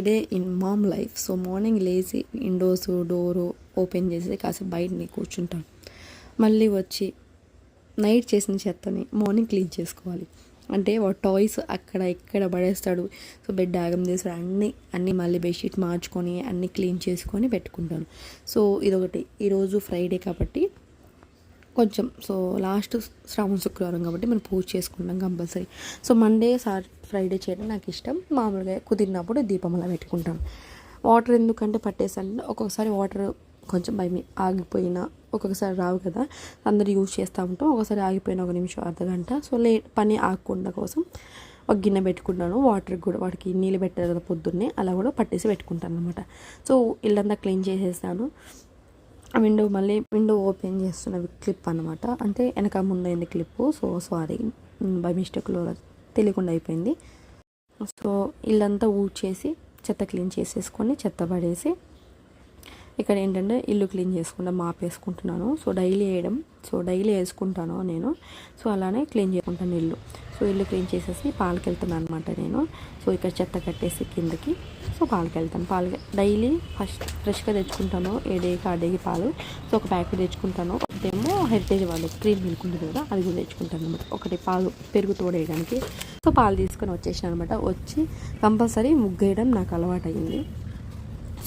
Day in mom life so morning లేచి windows door open చేసి కాసేపు బయటని కూర్చుంటాను మళ్ళీ వచ్చి నైట్ చేసిన చెత్తని మార్నింగ్ క్లీన్ చేసుకోవాలి. అంటే వాడు టాయ్స్ అక్కడ ఇక్కడ పడేస్తాడు. సో బెడ్ ఆగం చేస్తాడు అన్నీ అన్నీ మళ్ళీ బెడ్షీట్ మార్చుకొని అన్నీ క్లీన్ చేసుకొని పెట్టుకుంటాను సో ఇదొకటి. ఈరోజు ఫ్రైడే కాబట్టి కొంచెం సో లాస్ట్ శ్రావణ శుక్రవారం కాబట్టి మనం పూజ చేసుకుంటాం కంపల్సరీ. సో మండే సార్ ఫ్రైడే చేయడం నాకు ఇష్టం. మామూలుగా కుదిరినప్పుడు దీపం అలా పెట్టుకుంటాం. వాటర్ ఎందుకంటే పట్టేసాను ఒక్కొక్కసారి వాటర్ కొంచెం భయం ఆగిపోయినా ఒక్కొక్కసారి రావు కదా. అందరు యూజ్ చేస్తూ ఉంటాం. ఒకసారి ఆగిపోయిన ఒక నిమిషం అర్ధ గంట. సో లే పని ఆగకుండా కోసం ఒక గిన్నె పెట్టుకుంటాను. వాటర్ కూడా వాటికి నీళ్ళు పెట్టారు కదా పొద్దున్నే అలా కూడా పట్టేసి పెట్టుకుంటాను అనమాట సో ఇల్లంతా క్లీన్ చేసేస్తాను. విండో మళ్ళీ విండో ఓపెన్ చేస్తున్న క్లిప్ అనమాట అంటే వెనక ముందైంది క్లిప్? సో సారీ బై మిస్టేక్లో తెలియకుండా అయిపోయింది. సో ఇల్లంతా ఊడ్చేసి చెత్త క్లీన్ చేసేసుకొని చెత్త పడేసి ఇక్కడ ఏంటంటే ఇల్లు క్లీన్ చేసుకుంటా మాపేసుకుంటున్నాను. సో డైలీ వేయడం. సో డైలీ వేసుకుంటాను నేను. సో అలానే క్లీన్ చేసుకుంటాను ఇల్లు. సో ఇల్లు క్లీన్ చేసేసి పాలకి వెళ్తున్నాను అనమాట నేను. సో ఇక్కడ చెత్త కట్టేసి కిందకి సో పాలకి వెళ్తాను పాలు డైలీ ఫస్ట్ ఫ్రెష్గా తెచ్చుకుంటాను. ఏ డేకి ఆ డేకి పాలు. సో ఒక ప్యాకెట్ తెచ్చుకుంటాను. ఒకటేమో హెరిటేజ్ వాళ్ళు క్రీమ్ మిల్క్ ఉంటుంది కదా అది కూడా తెచ్చుకుంటాను అనమాట ఒకటి పాలు పెరుగు తోడేయడానికి. సో పాలు తీసుకొని వచ్చేసాను అనమాట వచ్చి కంపల్సరీ ముగ్గేయడం నాకు అలవాటు అయింది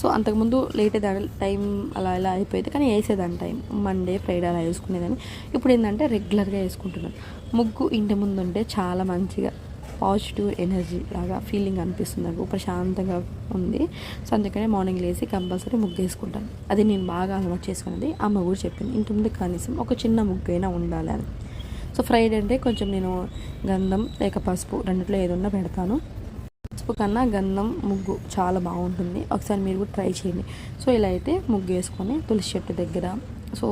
సో అంతకుముందు లేట్ దాని టైం అలా ఇలా అయిపోయింది. కానీ వేసేదాన్ని టైం. మండే ఫ్రైడే అలా వేసుకునేదాన్ని. ఇప్పుడు ఏంటంటే రెగ్యులర్గా వేసుకుంటున్నాను. ముగ్గు ఇంటి ముందు ఉంటే చాలా మంచిగా పాజిటివ్ ఎనర్జీ లాగా ఫీలింగ్ అనిపిస్తుంది నాకు. ప్రశాంతంగా ఉంది. సో అందుకనే మార్నింగ్ లేచి కంపల్సరీ ముగ్గు వేసుకుంటాను. అది నేను బాగా అలవాటు చేసుకున్నది అమ్మ కూడా చెప్పింది. ఇంటి ముందు కనీసం ఒక చిన్న ముగ్గు అయినా ఉండాలి అని. సో ఫ్రైడే అంటే కొంచెం నేను గంధం లేక పసుపు రెండిట్లో ఏదన్నా పెడతాను. పసుపు కన్నా గంధం ముగ్గు చాలా బాగుంటుంది. ఒకసారి మీరు కూడా ట్రై చేయండి. సో ఇలా అయితే ముగ్గు వేసుకొని తులసి చెట్టు దగ్గర so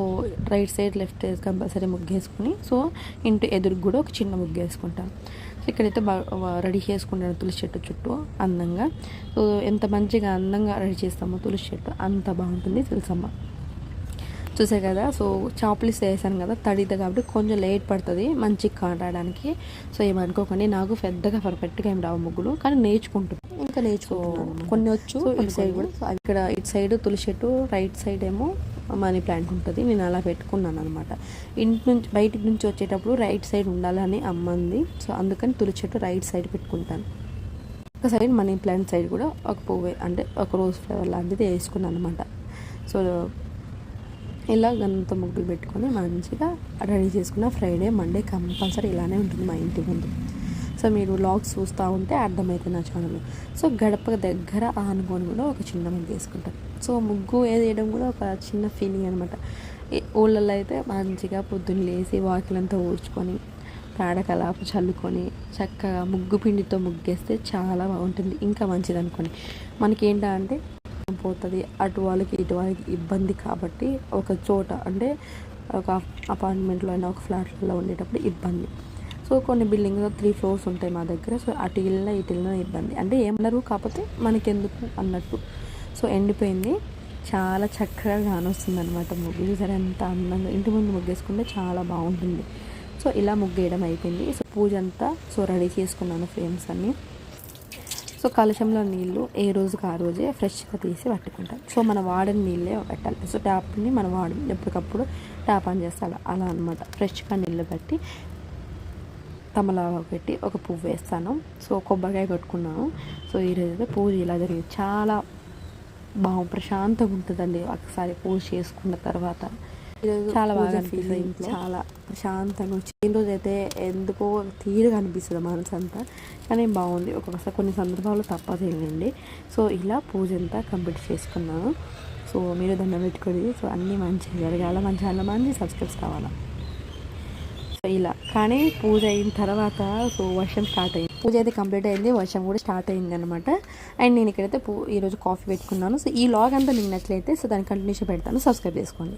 right side left side compulsory ముగ్గు వేసుకొని సో ఇంటి ఎదురు కూడా ఒక చిన్న ముగ్గు వేసుకుంటాను సో ఇక్కడైతే బాగా రెడీ చేసుకుంటాను తులసి చెట్టు చుట్టూ అందంగా. సో ఎంత మంచిగా అందంగా రెడీ చేస్తామో తులసి చెట్టు అంత బాగుంటుంది తులసమ్మ. చూసే కదా? సో చాప్లిస్ వేసాను కదా తడిద కాబట్టి కొంచెం లేట్ పడుతుంది మంచిగా కాడడానికి సో ఏమనుకోకండి నాకు పెద్దగా పర్ఫెక్ట్గా ఏం రావు ముగ్గులు కానీ నేర్చుకుంటున్నాను ఇంకా నేర్చుకో కొన్ని వచ్చు ఇటు సైడ్ కూడా. ఇక్కడ ఇటు సైడ్ తులసి చెట్టు రైట్ సైడ్ ఏమో మనీ ప్లాంట్ ఉంటుంది. నేను అలా పెట్టుకున్నాను అనమాట ఇంటి నుంచి బయటికి నుంచి వచ్చేటప్పుడు రైట్ సైడ్ ఉండాలని అమ్మంది. సో అందుకని తులసి చెట్టు రైట్ సైడ్ పెట్టుకుంటాను. ఒక సైడ్ మనీ ప్లాంట్ సైడ్ కూడా ఒక పువ్వు అంటే ఒక రోజ్ ఫ్లవర్ లాంటిది వేసుకున్నాను అనమాట సో ఇలాగంత ముగ్గులు పెట్టుకొని మంచిగా రెడీ చేసుకున్న ఫ్రైడే మండే కంపల్సరీ ఇలానే ఉంటుంది మా ఇంటి ముందు. సో మీరు లాగ్స్ చూస్తూ ఉంటే అర్థమవుతుంది నా ఛానల్. సో గడప దగ్గర ఆనుకొని కూడా ఒక చిన్న ముగ్గు వేసుకుంటాం. సో ముగ్గు వేయడం కూడా ఒక చిన్న ఫీలింగ్ అనమాట ఊళ్ళల్లో అయితే మంచిగా పొద్దున్న లేచి వాకిలంతా ఊడ్చుకొని పేడకలాపు చల్లుకొని చక్కగా ముగ్గు పిండితో ముగ్గేస్తే చాలా బాగుంటుంది. ఇంకా మంచిది అనుకోండి మనకి ఏంటంటే పోతుంది. అటు వాళ్ళకి ఇటు వాళ్ళకి ఇబ్బంది కాబట్టి ఒక చోట అంటే ఒక అపార్ట్మెంట్లో అయినా ఒక ఫ్లాట్లలో ఉండేటప్పుడు ఇబ్బంది. సో కొన్ని బిల్డింగ్లో త్రీ ఫ్లోర్స్ ఉంటాయి మా దగ్గర. సో అటు వెళ్ళినా ఇటు వెళ్ళినా ఇబ్బంది. అంటే ఏమన్నారు కాకపోతే మనకెందుకు అన్నట్టు. సో ఎండిపోయింది. చాలా చక్కగా కానొస్తుంది అనమాట ముగ్గు. సరే ఎంత అందంగా. ఇంటి ముందు ముగ్గేసుకుంటే చాలా బాగుంటుంది. సో ఇలా ముగ్గేయడం అయిపోయింది. సో పూజ అంతా సో రెడీ చేసుకున్నాను ఫ్రేమ్స్ అన్నీ. సో కలశంలో నీళ్ళు ఏ రోజుకి ఆ రోజే ఫ్రెష్గా తీసి పట్టుకుంటాం. సో మన వాడని నీళ్ళే పెట్టాలి. సో ట్యాప్ని మనం వాడు ఎప్పటికప్పుడు ట్యాప్ ఆన్ చేస్తాడు. అలా అనమాట ఫ్రెష్గా నీళ్ళు పెట్టి తమలాగా పెట్టి ఒక పువ్వు వేస్తాను. సో కొబ్బరికాయ కొట్టుకున్నాను. సో ఈరోజు అయితే పూజ ఇలా జరిగింది. చాలా బాగా ప్రశాంతంగా ఉంటుందండి. ఒకసారి పూజ చేసుకున్న తర్వాత చాలా బాగా అనిపిస్తుంది చాలా ప్రశాంతంగా వచ్చిన రోజు అయితే ఎందుకో తీరుగా అనిపిస్తుంది మనసు అంతా కానీ బాగుంది. ఒక్కొక్కసారి కొన్ని సందర్భాలు తప్పదేనండి సో ఇలా పూజ అంతా కంప్లీట్ చేసుకున్నాను. సో మీరు దండం పెట్టుకోండి. సో అన్నీ మంచిగా జరగాల. మంచి అన్న మంచి సబ్స్క్రైబ్స్ కావాలా? సో ఇలా. కానీ పూజ అయిన తర్వాత సో వర్షం స్టార్ట్ అయింది. పూజ అయితే కంప్లీట్ అయింది. వర్షం కూడా స్టార్ట్ అయింది అనమాట అండ్ నేను ఇక్కడైతే పూ ఈరోజు కాఫీ పెట్టుకున్నాను. సో ఈ లాగ్ అంతా మీకు సో దాన్ని కంటిన్యూషన్ పెడతాను. సబ్స్క్రైబ్ చేసుకోండి.